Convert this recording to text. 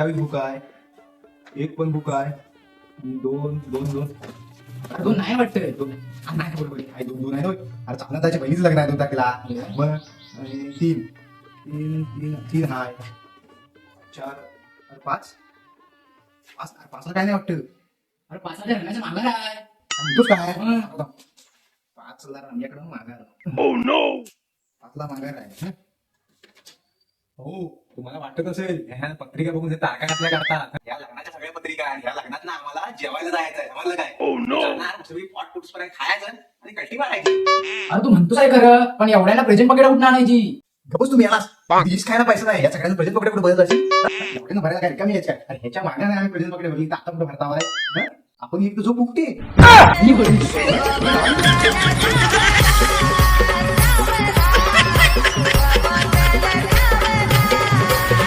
अठ्ठावीस बुक आहे. एक पण बुक आहे. दोन दोन दोन. अरे दोन नाही वाटतं. दोन. हा, नाही बरोबर आहे. आहे, दोन दोन आहे होय. अरे चांगला त्याच्या बहिणीचं लग्न आहे दोन तारखेला. मग आणि तीन. तीन तीन तीन हाय. चार. अरे पाच. पाच अरे पाचला काय नाही वाटतं? अरे पाच हजार रम्याचा मागं आहे आणि तोच काय? हं. पाचला रम्याकडं माघार पाचला माघार आहे हं? हो. तुम्हाला वाटत असेल ह्या पत्रिका बघून तारखा कसल्या काढतात? या लग्नाच्या सगळ्या पत्रिका आणि या लग्नात ना आम्हाला जेवायला जायचंय. समजलं काय? जाणार, सगळी पॉट पुट्स पर्यंत खायचं आणि कल्टी मारायची? अरे तू म्हणतोस काय खरं? पण एवढ्याला प्रेझेंट पकेट कुठं आणायची? गपच तुम्ही यालाच डिश खायला पैसा नाही. या सगळ्यांना प्रेझेंट पकडे कुठे बदलत असेल? एवढ्यानं भरायला काय कमी यायचं. काय अरे ह्याच्या मागण्या नाही आम्ही प्रेझेंट पकडे भरली. तर आता कुठे भरता हं? आपण एक तर झोप उठते ही बरी.